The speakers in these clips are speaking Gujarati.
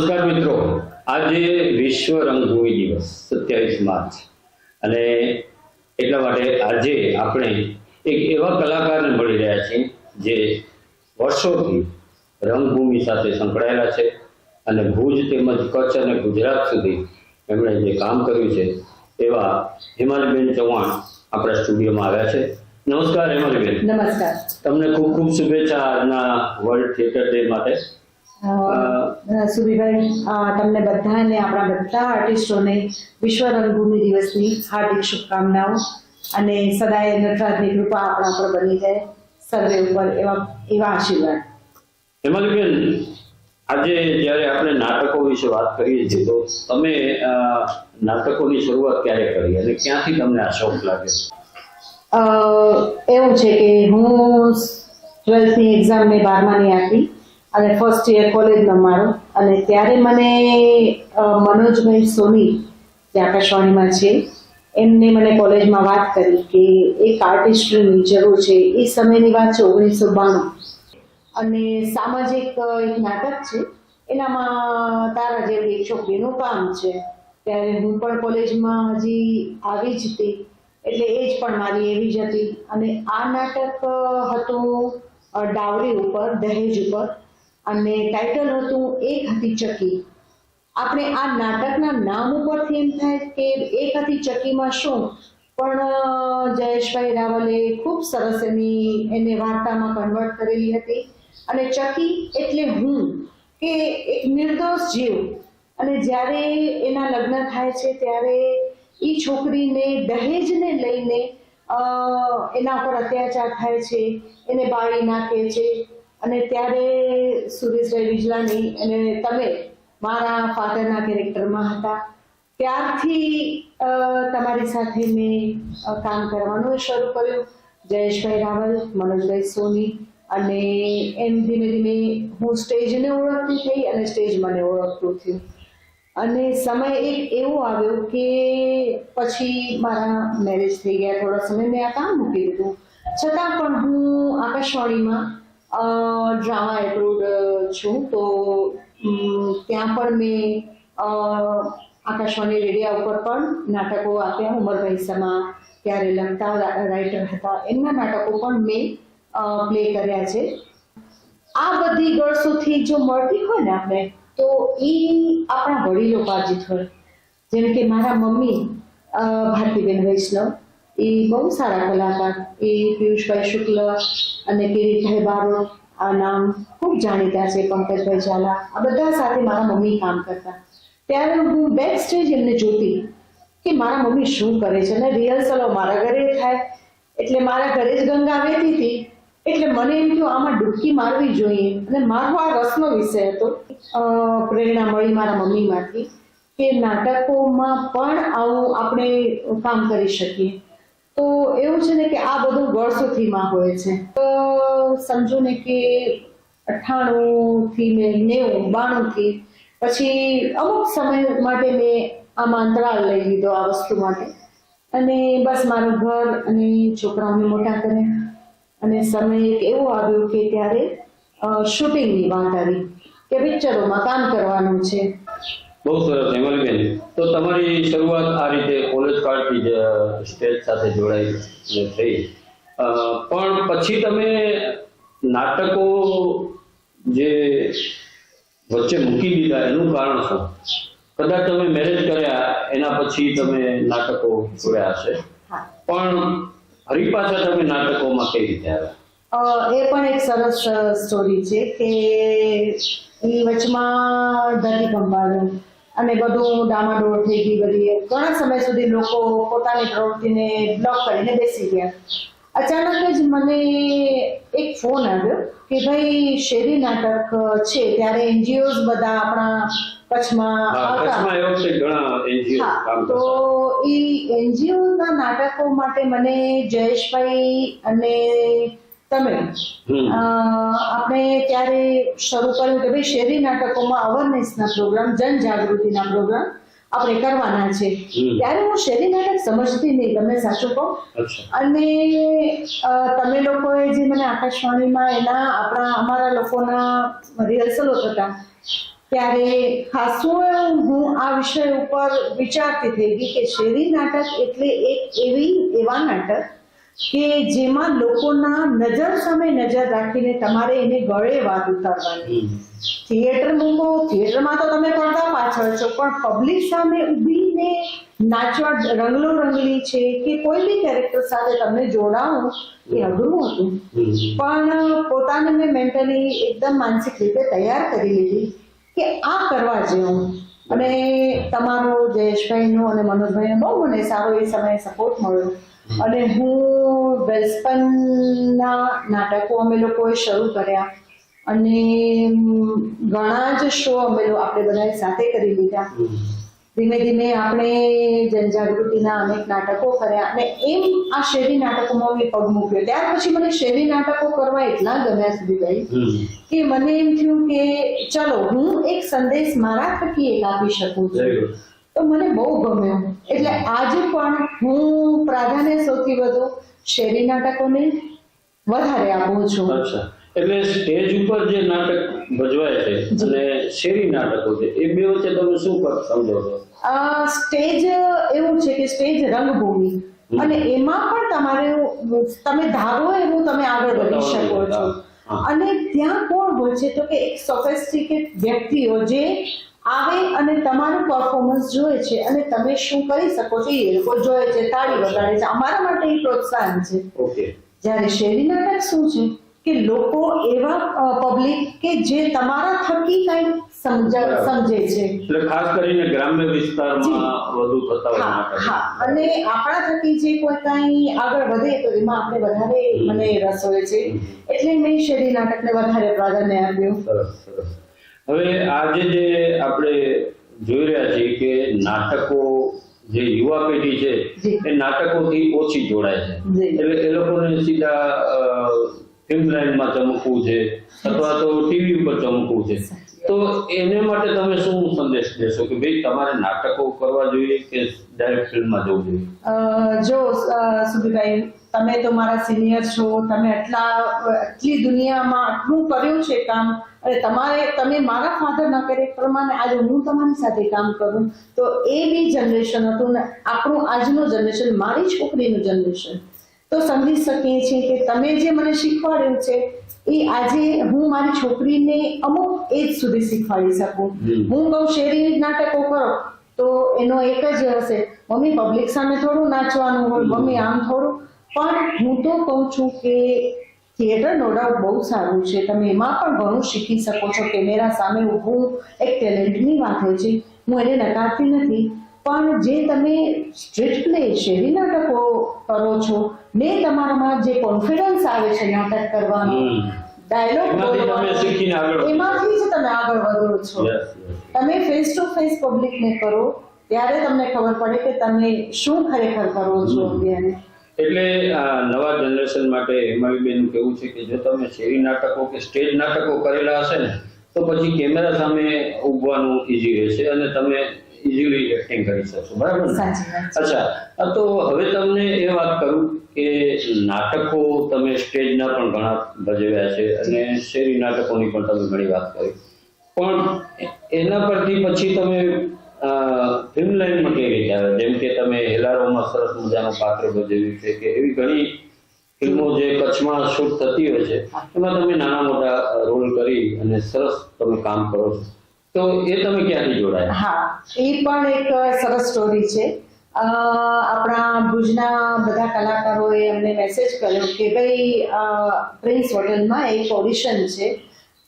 નમસ્કાર મિત્રો. આજે વિશ્વ રંગભૂમિ દિવસ સત્યાવીસ માર્ચ. અને એટલા માટે આજે આપણે એક એવા કલાકારને મળી રહ્યા છીએ જે વર્ષોથી રંગભૂમિ સાથે સંકળાયેલા છે અને ભુજ તેમજ કચ્છ અને ગુજરાત સુધી એમણે જે કામ કર્યું છે એવા હિમાલબેન ચૌહાણ આપણા સ્ટુડિયોમાં આવ્યા છે. નમસ્કાર હિમાલબેન. નમસ્કાર. તમને ખૂબ ખૂબ શુભેચ્છા આજના વર્લ્ડ થિયેટર ડે માટે. અ, તમને બધાને આપણા બધા આર્ટિસ્ટોને વિશ્વ રંગભૂમિ દિવસની હાર્દિક શુભકામનાઓ અને સદાય નટરાજની કૃપા આપણા પર બની જાય સર્વે ઉપર એવા એવા આશીર્વાદ. હેમાલીબેન આજે જ્યારે આપણે નાટકો વિશે વાત કરીએ છીએ તો તમે નાટકોની શરૂઆત ક્યારે કરી અને ક્યાંથી તમને આ શોખ લાગ્યો અ, એવું છે કે હું ટ્વેલ્થની એક્ઝામ મેં બારમાની આપી. અને ફર્સ્ટ યર કોલેજમાં મારું. અને ત્યારે મને મનોજભાઈ સોની, જે આકાશવાણીમાં છે, એમને મને કોલેજમાં વાત કરી કે એક આર્ટિસ્ટની જરૂર છે. એ સમયની વાત છે ઓગણીસો બાણું. અને સામાજિક એક નાટક છે. એનામાં તારા જેવી એક છોકરીનું કામ છે. ત્યારે હું પણ કોલેજમાં હજી આવી જ હતી. એટલે એ જ પણ મારી એવી જ હતી. અને આ નાટક હતું ડાવરી ઉપર, દહેજ ઉપર. અને ટાઇટલ હતું એક હતી ચકી આપણે આ નાટકના નામ ઉપરથી એમ થાય કે એક હતી ચકીમાં શું? પણ જયેશભાઈ રાવલે ખૂબ સરસ એની, એને વાર્તામાં કન્વર્ટ કરેલી હતી. અને ચકી એટલે હું, કે એક નિર્દોષ જીવ. અને જ્યારે એના લગ્ન થાય છે, ત્યારે એ છોકરીને દહેજને લઈને એના પર અત્યાચાર થાય છે, એને બાળી નાખે છે. અને ત્યારે સુરેશભાઈ વિજલાની અને તમે મારા ફાધરના કેરેક્ટરમાં હતા. ત્યારથી તમારી સાથે મેં કામ કરવાનું શરૂ કર્યું. જયેશભાઈ રાવલ, મનોજભાઈ સોની અને એમ ધીમે ધીમે હું સ્ટેજને ઓળખતી થઈ અને સ્ટેજ મને ઓળખતું થયું. અને સમય એક એવો આવ્યો કે પછી મારા મેરેજ થઈ ગયા. થોડા સમય મેં આ કામ મૂકી દીધું. છતાં પણ હું આકાશવાણીમાં ડ્રામા એપ્રુડ છું, તો ત્યાં પણ મેં આકાશવાણી રેડિયા ઉપર પણ નાટકો આપ્યા, ઉમરભાઈ સમા, ત્યારે લખતા રાઇટર હતા, એમના નાટકો પણ મેં પ્લે કર્યા છે. આ બધી ગળસોથી જો મળતી હોય ને આપણે, તો એ આપણા વડીલો પાર્જિત હોય. જેમ કે મારા મમ્મી ભારતીબેન વૈષ્ણવ એ બહુ સારા કલાકાર, એ પિયુષભાઈ શુક્લ અને કિરીટભાઈ બારોટ, આ નામ ખૂબ જાણીતા છે પંકજભાઈ ઝાલા, આ બધા સાથે મારા મમ્મી કામ કરતા. ત્યારે હું બેક સ્ટેજ એમને જોતી કે મારા મમ્મી શું કરે છે, અને રિહર્સલો મારા ઘરે થાય. એટલે મારા ઘરે જ ગંગા વહેતી હતી, એટલે મને એમ થયું, આમાં ડૂબકી મારવી જોઈએ. અને મારો આ રસનો વિષય હતો પ્રેરણા મળી મારા મમ્મીમાંથી કે નાટકોમાં પણ આવું આપણે કામ કરી શકીએ. તો એવું છે ને કે આ બધું વર્ષોથીમાં હોય છે. સમજો ને કે અઠ્ઠાણું થી મેં નેવું બાણું થી પછી અમુક સમય માટે મેં આમાં અંતરાલ લઈ લીધો આ વસ્તુ માટે. અને બસ મારું ઘર અને છોકરાઓને મોટા કરે અને સમય એક એવો આવ્યો કે ત્યારે શૂટિંગની વાત આવી કે પિક્ચરોમાં કામ કરવાનું છે. બહુ સરસ હેમલબેન તો તમારી શરૂઆત આ રીતે કોલેજ કાળથી જ સ્ટેજ સાથે જોડાઈ થઈ. પણ પછી તમે નાટકો જે વચ્ચે મૂકી દીધા એનું કારણ શું? કદાચ તમે મેરેજ કર્યા એના પછી તમે નાટકો જોડ્યા હશે. પણ ફરી પાછા તમે નાટકોમાં કઈ રીતે આવ્યા? એ પણ એક સરસ સ્ટોરી છે કે એ વચમાં ધરતીકંબાનું અને બધું ડામાડોળ થઈ ગઈ બધી. ઘણા સમય સુધી લોકો પોતાની પ્રવૃત્તિને બ્લોક કરીને બેસી ગયા. અચાનક જ મને એક ફોન આવ્યો કે ભાઈ શેરી નાટક છે. ત્યારે એનજીઓઝ બધા આપણા કચ્છમાં આવતા. એ એનજીઓ તો ઈ એનજીઓ ના નાટકો માટે મને જયેશભાઈ અને તમે. અ, આપણે ત્યારે શરૂ કર્યું કે ભાઈ શેરી નાટકોમાં અવેરનેસના પ્રોગ્રામ જનજાગૃતિના પ્રોગ્રામ આપણે કરવાના છે. ત્યારે હું શેરી નાટક સમજતી નહીં તમે સાચું કહું. અને તમે લોકોએ જે મને આકાશવાણીમાં એના આપણા અમારા લોકોના રિહર્સલો થતા ત્યારે ખાસું હું આ વિષય ઉપર વિચારતી થઈ ગઈ કે શેરી નાટક એટલે એક એવી એવા નાટક કે જેમાં લોકોના નજર સામે નજર રાખીને તમારે એને ગળે વાત ઉતારવાની. થિયેટર મૂકો થિયેટરમાં તો તમે પડદા પાછળ છો પણ પબ્લિક સામે ઊભીને નાચવા રંગલો રંગલી છે કે કોઈ બી કેરેક્ટર સાથે તમને જોડાવું એ અઘરું હતું. પણ પોતાને મેં મેન્ટલી એકદમ માનસિક રીતે તૈયાર કરી લીધી કે આ કરવા જેવું. અને તમારો જયેશભાઈનો અને મનોજભાઈનો બહુ મને સારો એ સમયે સપોર્ટ મળ્યો. અને હું વેલ્સપનના નાટકો અમે લોકોએ શરૂ કર્યા. અને ઘણા જ શો અમે આપણે બધાએ સાથે કરી લીધા. ધીમે ધીમે આપણે જનજાગૃતિના અનેક નાટકો કર્યા અને એમ આ શેરી નાટકોમાં મેં પગ મૂક્યો. ત્યાર પછી મને શેરી નાટકો કરવા એટલા ગમ્યા સુધી ગઈ કે મને એમ થયું કે ચલો હું એક સંદેશ મારા થકી એક આપી શકું છું. તો મને બહુ ગમ્યો. એટલે આજે પણ હું પ્રાધાન્ય સૌથી વધુ શેરી નાટકોને વધારે આપું છું. એટલે સ્ટેજ ઉપર જે નાટક ભજવાય છે અને શેરી નાટકો છે એ બે વચ્ચે તમે શું સમજો છો? આ સ્ટેજ એવું છે કે સ્ટેજ રંગભૂમિ. અને એમાં પણ તમારે તમે ધારો એવું તમે આગળ વધી શકો છો. અને ત્યાં કોણ હોય છે? તો કે એક સોફેસ્ટિકેટ વ્યક્તિઓ જે આવે અને તમારું પરફોર્મન્સ જોવે છે અને તમે શું કરી શકો છો એ લોકો જોવે છે તાળી વગાડે છે. અમારા માટે એ પ્રોત્સાહન છે. જ્યારે શેરી નાટક શું છે કે લોકો એવા પબ્લિક કે જે તમારા થકી કઈ સમજે છે. એટલે ખાસ કરીને ગ્રામ્ય વિસ્તારમાં વધુ થતા હોય હા અને આપણા થકી જે કોઈ કાંઈ આગળ વધે તો એમાં આપણે વધારે મને રસ હોય છે. એટલે મેં શેરી નાટકને વધારે પ્રાધાન્ય આપ્યું. સરસ સરસ. હવે આજે જે આપણે જોઈ રહ્યા છીએ કે નાટકો જે યુવા પેઢી છે એ નાટકોથી ઓછી જોડાય છે. એટલે એ લોકોને સીધા ફિલ્મ લાઈનમાં ચમકવું છે અથવા તો ટીવી ઉપર ચમકવું છે. તો એને માટે તમે શું સંદેશ દેશો કે ભાઈ તમારે નાટકો કરવા જોઈએ કે ડાયરેક્ટ ફિલ્મમાં જવું જોઈએ? જો સુધીભાઈ તમે તો મારા સિનિયર છો તમે આટલા આટલી દુનિયામાં આટલું કર્યું છે કામ અને તમારે તમે મારા ફાધરના કેરેક્ટર પ્રમાણે આજે હું તમારી સાથે કામ કરું તો એ બી જનરેશન હતું ને આપણું આજનું જનરેશન મારી છોકરીનું જનરેશન તો સમજી શકીએ છીએ કે તમે જે મને શીખવાડ્યું છે એ આજે હું મારી છોકરીને અમુક એજ સુધી શીખવાડી શકું. હું કહું શેરી નાટકો કરો તો એનો એક જ હશે. મમ્મી પબ્લિક સામે થોડું નાચવાનું હોય મમ્મી આમ થોડું. પણ હું તો કહું છું કે થિયેટર નો ડાઉટ બહુ સારું છે. તમે એમાં પણ ઘણું શીખી શકો છો. કેમેરા સામે ઊભું એક ટેલેન્ટની વાત હોય છે. હું એને નકારતી નથી. પણ જે તમે સ્ટ્રીટ પ્લે શેરી નાટકો કરો છો ને તમારામાં જે કોન્ફિડન્સ આવે છે નાટક કરવાનો. ડાયલોગ એમાંથી જ તમે આગળ વધો છો. તમે ફેસ ટુ ફેસ પબ્લિકને કરો ત્યારે તમને ખબર પડે કે તમે શું ખરેખર કરો છો. અત્યારે. એટલે આ નવા જનરેશન માટે હેમાલીબેન કેવું છે કે જો તમે શેરી નાટકો કે સ્ટેજ નાટકો કરેલા હશે ને તો પછી કેમેરા સામે ઊભવાનું ઈઝી રહેશે અને તમે ઇઝીલી એક્ટિંગ કરી શકશો. બરાબર ને. અચ્છા તો હવે તમને એ વાત કરું કે નાટકો તમે સ્ટેજના પણ ઘણા ભજવ્યા છે અને શેરી નાટકોની પણ તમે ઘણી વાત કરી. પણ એના પરથી પછી તમે ફિલ્મ લાઈનમાં કેવી રીતે આવે જેમ કે તમે હેલારોમાં સરસ પાત્ર ભજવ્યું છે કે એવી ઘણી ફિલ્મો જે કચ્છમાં શૂટ થતી હોય છે, એમાં તમે નાના મોટા રોલ કરી અને સરસ તમે કામ કરો છો. તો એ તમે ક્યાંથી જોડાયા? હા, એ પણ એક સરસ સ્ટોરી છે. આપણા ભુજના બધા કલાકારોએ અમને મેસેજ કર્યો કે ભાઈ પ્રિન્સ હોટલમાં એક ઓડિશન છે.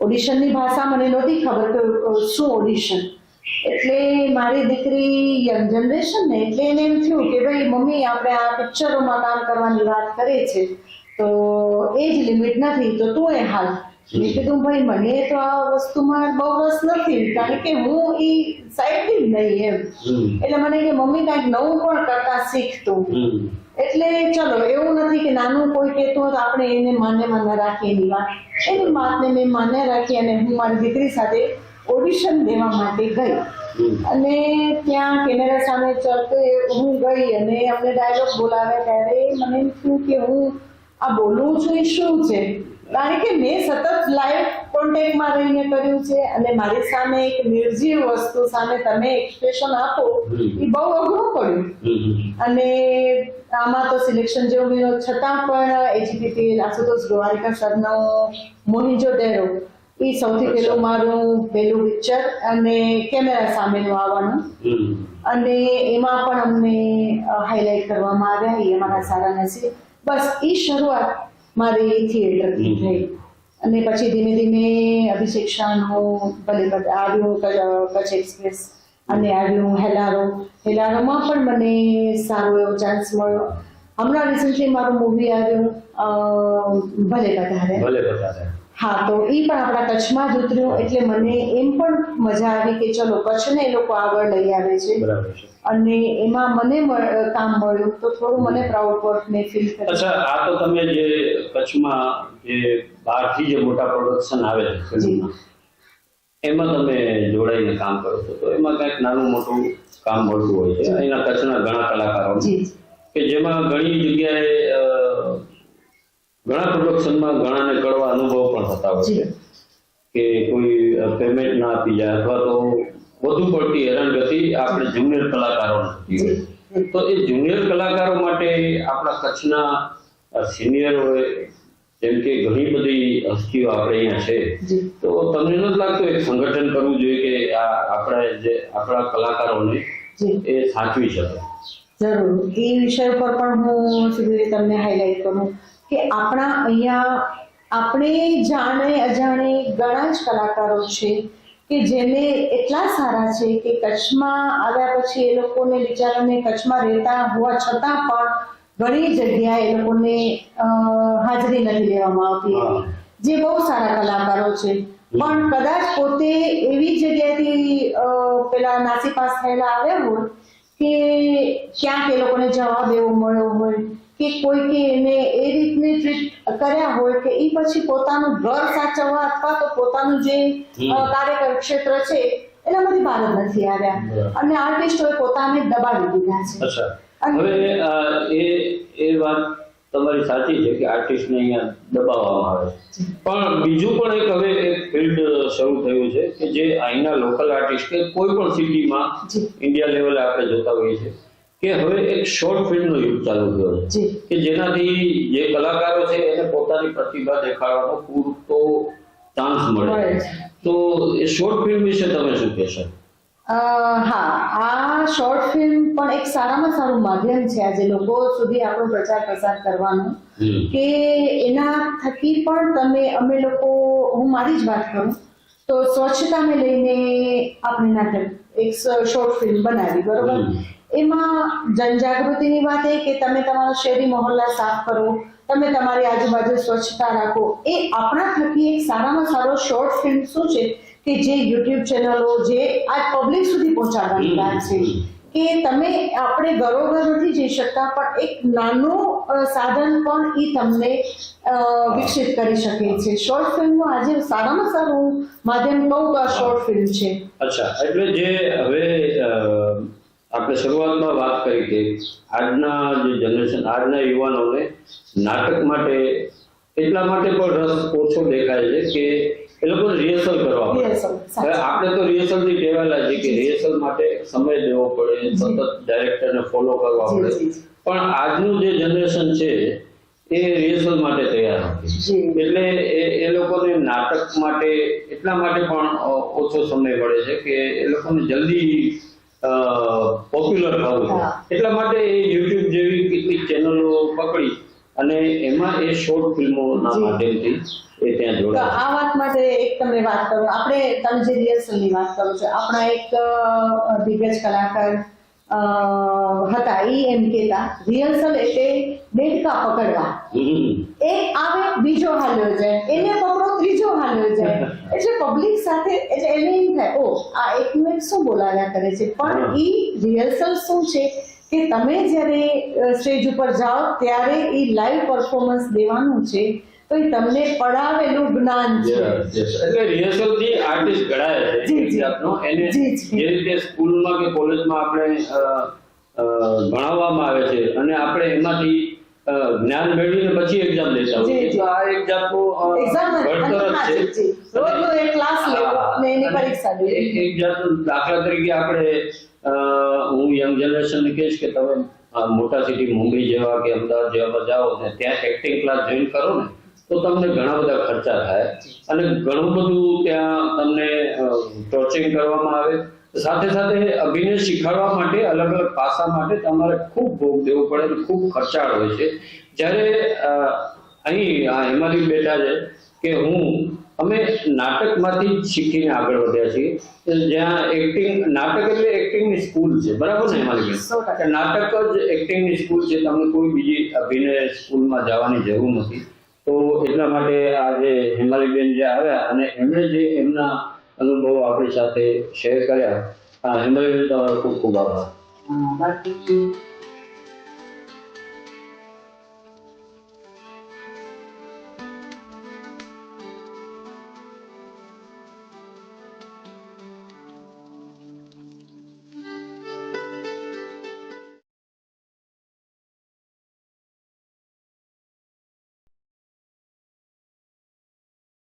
ઓડિશનની ભાષા મને નહોતી ખબર કે શું ઓડિશન એટલે મારી દીકરી યંગ જનરેશન ને એટલે એને એમ થયું કે ભાઈ મમ્મી આપણે આ પિક્ચરોમાં કામ કરવાની વાત કરે છે તો એજ લિમિટ નથી તો તું એ હાલ. મેં કીધું ભાઈ મને તો આ વસ્તુમાં બહુ રસ નથી કારણ કે હું એ સાઈડથી જ નહીં એમ. એટલે મને કે મમ્મી કાંઈક નવું પણ કરતા શીખતું એટલે ચલો એવું નથી કે નાનું કોઈ કહેતું હોય તો આપણે એને માને માને રાખીએ એની વાત. એની વાતને મેં માને રાખી અને હું મારી દીકરી સાથે ઓડિશન દેવા માટે ગઈ. અને ત્યાં કેમેરા સામે ચડતો હું ગઈ અને અમને ડાયલોગ બોલાવ્યા ત્યારે મને થયું કે હું આ બોલવું છું એ શું છે? કારણ કે મેં સતત લાઈવ કોન્ટેક્ટમાં રહીને કર્યું છે અને મારી સામે એક નિર્જીવ વસ્તુ સામે તમે એક્સપ્રેશન આપો એ બહુ અઘરું પડ્યું. અને આમાં તો સિલેક્શન જેવું છતાં પણ એજીપીપી આશુતોષ ગોવારિકા સરનો મોહિંજો ડેરો એ સૌથી. પહેલું મારું પહેલું પિક્ચર અને કેમેરા સામેનું આવવાનું. અને એમાં પણ અમને હાઇલાઇટ કરવામાં આવ્યા. એ અમારા સારા નસીબ. બસ એ શરૂઆત મારી થિયેટરથી. થઈ. અને પછી ધીમે ધીમે અભિષેક શાહનો ભલે આવ્યું કચ્છ એક્સપ્રેસ અને આવ્યું હેલારો. હેલારોમાં પણ મને સારો એવો ચાન્સ મળ્યો. હમણાં રિસન્ટલી મારું મૂવી આવ્યું ભલે વધારે ભલે બતાવે હા તો એ પણ આપણા કચ્છમાં જ ઉતર્યું એટલે મને એમ પણ મજા આવી કે ચલો કચ્છને એ લોકો આગળ લઈ આવે છે. અને એમાં મને કામ મળ્યું તો થોડું મને પ્રાઉડ વર્ક ને ફીલ થયું અચ્છા આ તો તમે જે કચ્છમાં જે બહારથી જે મોટા પ્રોડક્શન આવે છે એમાં તમે જોડાઈને કામ કરો છો. તો એમાં કંઈક નાનું મોટું કામ મળતું હોય છે. અહીંના કચ્છના ઘણા કલાકારો કે જેમાં ઘણી જગ્યાએ ઘણા પ્રોડક્શનમાં ઘણાને કડવા અનુભવ પણ થતા હોય છે કે કોઈ પેમેન્ટ ના આપી જાય અથવા તો વધુ પડતી હેરાનગતિ આપણે જુનિયર કલાકારોને થતી હોય તો એ જુનિયર કલાકારો માટે આપણા કચ્છના સિનિયર હોય જેમ કે ઘણી બધી હસ્તીઓ આપણે અહીંયા છે તો તમને નથી લાગતું એક સંગઠન કરવું જોઈએ કે આ આપણા જે આપણા કલાકારોને એ સાચવી શકે? જરૂર. એ વિષય પર પણ હું તમને હાઈલાઈટ કરું. કે આપણા અહીંયા આપણે જાણે અજાણે ઘણા જ કલાકારો છે કે જેને એટલા સારા છે કે કચ્છમાં આવ્યા પછી એ લોકોને બિચારાને કચ્છમાં રહેતા હોવા છતાં પણ ઘણી જગ્યાએ એ લોકોને હાજરી નથી લેવામાં આવતી. જે બહુ સારા કલાકારો છે. પણ કદાચ પોતે એવી જગ્યાએથી પેલા નાસીપાસ થયેલા આવ્યા હોય કે ક્યાંક એ લોકોને જવાબ એવો મળ્યો હોય કે કોઈકે એને એ રીતની ટ્રીટ કર્યા હોય કે એ પછી પોતાનું ઘર સાચવવા અથવા તો પોતાનું જે કાર્યકર ક્ષેત્ર છે એનામાંથી બહાર નથી આવ્યા. અને આર્ટિસ્ટોએ પોતાને દબાવી દીધા છે. હવે એ એ વાત તમારી સાચી છે કે આર્ટિસ્ટને અહીંયા દબાવવામાં આવે છે. પણ બીજું પણ એક હવે એક ફિલ્ડ શરૂ થયું છે કે જે અહીંના લોકલ આર્ટિસ્ટ કે કોઈ પણ સિટીમાં ઇન્ડિયા લેવલે આપણે જોતા હોઈએ છીએ. કે હવે એક શોર્ટ ફિલ્મનો યુગ ચાલુ થયો કે જેનાથી જે કલાકારો છે એને પોતાની પ્રતિભા દેખાડવાનો પૂરતો ચાન્સ મળે. તો એ શોર્ટ ફિલ્મ વિશે તમે શું કહેશો? હા આ શોર્ટ ફિલ્મ પણ એક સારામાં સારું માધ્યમ છે આજે લોકો સુધી આપણો પ્રચાર પ્રસાર કરવાનો. કે એના થકી પણ તમે અમે લોકો હું મારી જ વાત કરું તો સ્વચ્છતાને લઈને આપણે નાટક એક શોર્ટ ફિલ્મ બનાવી બરોબર? એમાં જનજાગૃતિની વાત એ કે તમે તમારા શેરી મહોલ્લા સાફ કરો તમે તમારી આજુબાજુ સ્વચ્છતા રાખો. એ આપણા થકી એક સારામાં સારો શોર્ટ ફિલ્મ શું છે કે જે યુટ્યુબ ચેનલો જે આજ પબ્લિક સુધી પહોંચાડવાની. વાત છે. કે તમે આપણે ઘરોઘર નથી જઈ શકતા, પણ એક નાનું સાધન પણ એ તમને વિકસિત કરી શકે છે. શોર્ટ ફિલ્મનું આજે સારામાં સારું માધ્યમ કહું તો આ શોર્ટ ફિલ્મ છે. અચ્છા, એટલે જે હવે આપણે શરૂઆતમાં વાત કરી કે આજના જે જનરેશન, આજના યુવાનોને નાટક માટે એટલા માટે પણ રસ ઓછો દેખાય છે કે એ લોકો રિહર્સલ કરવા પડે આપણે તો રિહર્સલથી ટેવાયેલા છે કે રિહર્સલ માટે સમય દેવો પડે સતત ડાયરેક્ટરને ફોલો કરવા પડે. પણ આજનું જે જનરેશન છે એ રિહર્સલ માટે તૈયાર નથી. એટલે એ એ લોકોને નાટક માટે એટલા માટે પણ ઓછો સમય મળે છે કે એ લોકોને જલ્દી પોપ્યુલર થવું એટલા માટે એ યુટ્યુબ જેવી કેટલીક ચેનલો પકડી. અને એમાં એ શોર્ટ ફિલ્મોના માધ્યમથી એ ત્યાં જોડાય આ વાત માટે એક તમને વાત કરું. આપણે તમે જે રિહર્સલની વાત કરો છો આપણા એક દિગ્ગજ કલાકાર હતા ઈ એમ કેતા રિહર્સલ એટલે દેડકા પકડવા. એ એક આવે બીજો હાલ્યો જાય એને પકડો ત્રીજો હાલ્યો જાય એટલે પબ્લિક સાથે એટલે એને એમ થાય ઓ આ એક મિનિટ શું બોલાવ્યા કરે છે? પણ એ ઈ રિહર્સલ શું છે? કે તમે જ્યારે સ્ટેજ ઉપર જાઓ ત્યારે એ લાઈવ પરફોર્મન્સ દેવાનું છે તો એ તમને પડાવેલું જ્ઞાન છે. એટલે રિહર્સલથી આર્ટિસ્ટ ઘડાય છે જી, જાતનો એને જી, જી. જે રીતે સ્કૂલમાં કે કોલેજમાં આપણે ભણાવવામાં આવે છે અને આપણે એમાંથી જ્ઞાન મેળવીને પછી એક્ઝામ લેતા હોય જી, જી. તો આ એક જાતનું Exam જ, જ છે જી, જી. એક ક્લાસ લેવો અને એની પરીક્ષા દેવી. એક જાતનું દાખલા તરીકે આપણે હું યંગ જનરેશનને કહીશ કે તમે મોટા સિટી મુંબઈ જેવા કે અમદાવાદ જેવા જાઓ ને ત્યાં એક્ટિંગ ક્લાસ જોઈન કરો ને, તો તમને ઘણા બધા ખર્ચા થાય. અને ઘણું બધું ત્યાં તમને ટોચિંગ કરવામાં આવે. સાથે સાથે અભિનય શીખવાડવા માટે અલગ અલગ પાસા માટે તમારે ખૂબ ભોગ દેવો પડે ખૂબ ખર્ચાળ હોય છે. જ્યારે અહીં આ હિમાલય બેઠા છે કે હું અમે નાટકમાંથી જ શીખીને આગળ વધ્યા છીએ. જ્યાં એક્ટિંગ નાટક એટલે એક્ટિંગની સ્કૂલ છે. બરાબર ને હિમાલય સો ટકા. કે નાટક જ એક્ટિંગની સ્કૂલ છે. તમને કોઈ બીજી અભિનય સ્કૂલમાં જવાની જરૂર નથી. તો એટલા માટે આ જે હિમાલયબેન જે આવ્યા અને એમણે જે એમના અનુભવો આપણી સાથે શેર કર્યા આ હિમાલયબેન તમારો ખૂબ ખૂબ આભાર. બાકી